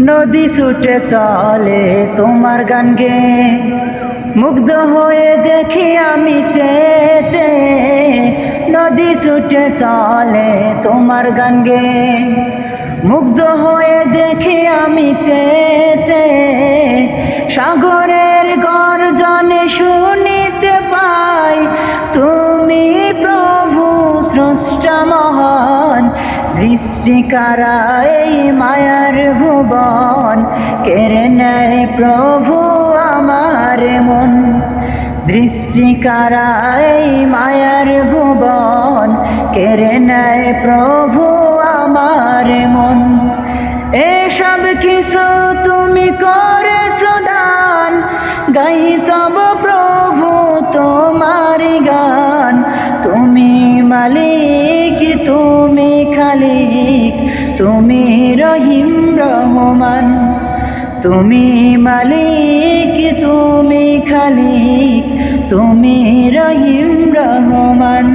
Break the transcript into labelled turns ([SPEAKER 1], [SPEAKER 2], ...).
[SPEAKER 1] নদী ছুটে চলে তোমার গান গে। মুগ্ধ হয়ে দেখি আমি চেয়ে চেয়ে নদী ছুটে চলে তোমার গান গে। মুগ্ধ হয়ে দেখি আমি চেয়ে চেয়ে সাগরের গর্জনে শুনিতে পাই, তুমি প্রভু স্রষ্টা মহান দৃষ্টিকারা এই মায়ার ভুবন। কেড়ে নেয় প্রভু আমার মন। দৃষ্টিকারা এই মায়ার ভুবন। কেড়ে নেয় প্রভু আমার মন। এসব কিছু তুমি করে সুদান গাই তব প্রভু তোমার গান। তুমি মালিক, তুমি খালিক তুমি রহিম রহমান। তুমি মালিক তুমি খালিক তুমি রহিম রহমান।